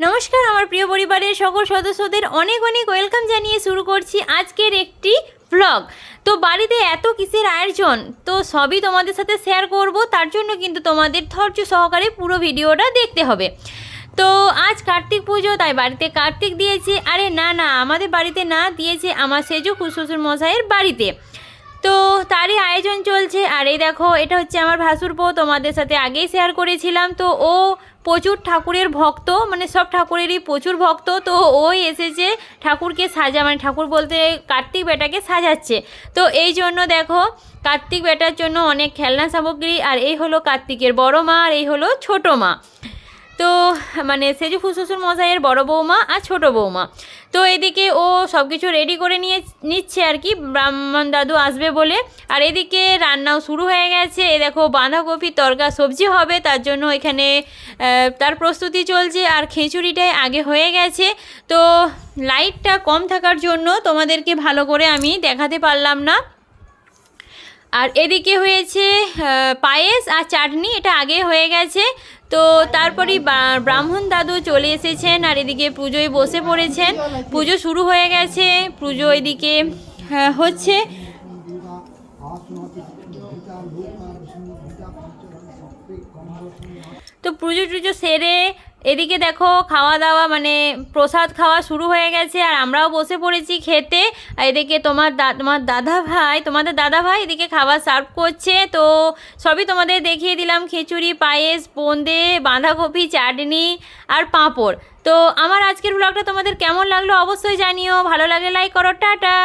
নমস্কার, আমার প্রিয় পরিবারের সকল সদস্যদের অনেক অনেক ওয়েলকাম জানিয়ে শুরু করছি আজকের একটি ব্লগ তো বাড়িতে এত কিসের আয়োজন? তো সবই তোমাদের সাথে শেয়ার করব, তার জন্য কিন্তু তোমাদের ধৈর্য সহকারে পুরো ভিডিওটা দেখতে হবে। তো আজ কার্তিক পুজো, তাই বাড়িতে কার্তিক দিয়েছে। আরে না না, আমাদের বাড়িতে না, দিয়েছে আমার সেজু শ্বশুর মশাইয়ের বাড়িতে। তো তারই আয়োজন চলছে। আর এই দেখো, এটা হচ্ছে আমার ভাসুরপো তোমাদের সাথে আগেই শেয়ার করেছিলাম। তো ও প্রচুর ঠাকুরের ভক্ত মানে সব ঠাকুরেরই প্রচুর ভক্ত, তো ওই এসেছে ঠাকুরকে সাজা মানে ঠাকুর বলতে কার্তিক বেটাকে সাজাচ্ছে। তো এই জন্য দেখো, কার্তিক বেটার জন্য অনেক খেলনা সামগ্রী, আর এই হলো কার্তিকের বড় মা, আর এই হলো ছোটো মা। তো মানে সেজু ফুসুসুর মশাইয়ের বড় বৌমা আর ছোট বৌমা। তো এদিকে ও সব কিছু রেডি করে নিয়ে, নিচ্ছে আর কি, ব্রাহ্মণ দাদু আসবে বলে। আর এদিকে রান্নাও শুরু হয়ে গেছে। এ দেখো, বাঁধাকপি, তরকা, সবজি হবে। তার জন্য এখানে তার প্রস্তুতি চলছে। আর খিচুড়িটাই আগে হয়ে গেছে। তো লাইটটা কম থাকার জন্য তোমাদেরকে ভালো করে আমি দেখাতে পারলাম না। আর এদিকে হয়েছে পায়েস আর চাটনি। এটা আগে হয়ে গেছে। তো তারপরেই ব্রাহ্মণ দাদু চলে এসেছেন আর এদিকে পুজোয় বসে পড়েছেন। পুজো শুরু হয়ে গেছে পুজো এদিকে আহ, হচ্ছে। তো পুজো টুজো সেরে এদিকে দেখো খাওয়া দাওয়া মানে প্রসাদ খাওয়া শুরু হয়ে গেছে, আর আমরাও বসে পড়েছি খেতে। আর এদিকে তোমার তোমার দাদা ভাই, তোমাদের দাদা ভাই এদিকে খাবার সার্ভ করছে। তো সবই তোমাদের দেখিয়ে দিলাম, খিচুড়ি, পায়েস, বোঁদে, বাঁধাকপি, চাটনি আর পাঁপড়। তো আমার আজকের ব্লগটা তোমাদের কেমন লাগল অবশ্যই জানিও। ভালো লাগে লাইক করো, টাটা।